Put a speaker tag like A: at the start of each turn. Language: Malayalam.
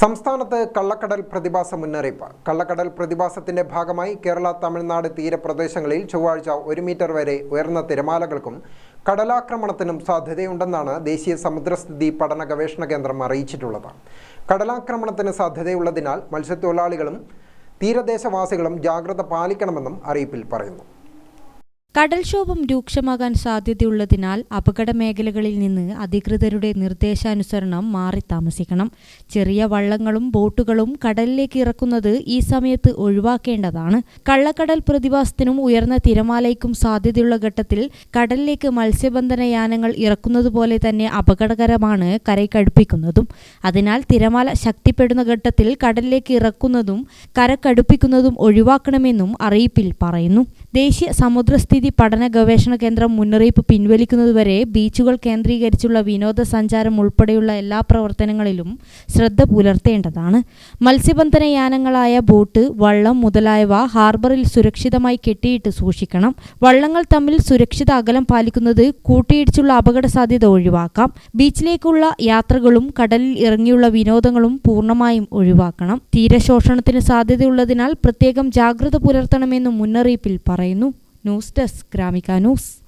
A: സംസ്ഥാനത്ത് കള്ളക്കടൽ പ്രതിഭാസ മുന്നറിയിപ്പ്. കള്ളക്കടൽ പ്രതിഭാസത്തിന്റെ ഭാഗമായി കേരള തമിഴ്നാട് തീരപ്രദേശങ്ങളിൽ ചൊവ്വാഴ്ച ഒരു മീറ്റർ വരെ ഉയർന്ന തിരമാലകൾക്കും കടലാക്രമണത്തിനും സാധ്യതയുണ്ടെന്നാണ് ദേശീയ സമുദ്രസ്ഥിതി പഠന ഗവേഷണ കേന്ദ്രം അറിയിച്ചിട്ടുള്ളത്. കടലാക്രമണത്തിന് സാധ്യതയുള്ളതിനാൽ മത്സ്യത്തൊഴിലാളികളും തീരദേശവാസികളും ജാഗ്രത പാലിക്കണമെന്നും അറിയിപ്പിൽ പറയുന്നു.
B: കടൽക്ഷോഭം രൂക്ഷമാകാൻ സാധ്യതയുള്ളതിനാൽ അപകട മേഖലകളിൽ നിന്ന് അധികൃതരുടെ നിർദ്ദേശാനുസരണം മാറി താമസിക്കണം. ചെറിയ വള്ളങ്ങളും ബോട്ടുകളും കടലിലേക്ക് ഇറക്കുന്നത് ഈ സമയത്ത് ഒഴിവാക്കേണ്ടതാണ്. കള്ളക്കടൽ പ്രതിഭാസത്തിനും ഉയർന്ന തിരമാലയ്ക്കും സാധ്യതയുള്ള ഘട്ടത്തിൽ കടലിലേക്ക് മത്സ്യബന്ധന യാനങ്ങൾ ഇറക്കുന്നതുപോലെ തന്നെ അപകടകരമാണ് കരയ്ക്കടുപ്പിക്കുന്നതും. അതിനാൽ തിരമാല ശക്തിപ്പെടുന്ന ഘട്ടത്തിൽ കടലിലേക്ക് ഇറക്കുന്നതും കരക്കടുപ്പിക്കുന്നതും ഒഴിവാക്കണമെന്നും അറിയിപ്പിൽ പറയുന്നു. ദേശീയ സമുദ്രസ്ഥിതി പഠന ഗവേഷണ കേന്ദ്രം മുന്നറിയിപ്പ് പിൻവലിക്കുന്നതുവരെ ബീച്ചുകൾ കേന്ദ്രീകരിച്ചുള്ള വിനോദസഞ്ചാരം ഉൾപ്പെടെയുള്ള എല്ലാ പ്രവർത്തനങ്ങളിലും ശ്രദ്ധ പുലർത്തേണ്ടതാണ്. മത്സ്യബന്ധന യാനങ്ങളായ ബോട്ട് വള്ളം മുതലായവ ഹാർബറിൽ സുരക്ഷിതമായി കെട്ടിയിട്ട് സൂക്ഷിക്കണം. വള്ളങ്ങൾ തമ്മിൽ സുരക്ഷിത അകലം പാലിക്കുന്നത് കൂട്ടിയിടിച്ചുള്ള അപകട സാധ്യത ഒഴിവാക്കാം. ബീച്ചിലേക്കുള്ള യാത്രകളും കടലിൽ ഇറങ്ങിയുള്ള വിനോദങ്ങളും പൂർണമായും ഒഴിവാക്കണം. തീരശോഷണത്തിന് സാധ്യതയുള്ളതിനാൽ പ്രത്യേകം ജാഗ്രത പുലർത്തണമെന്നും മുന്നറിയിപ്പിൽ പറയുന്നു. News desk Gramika news.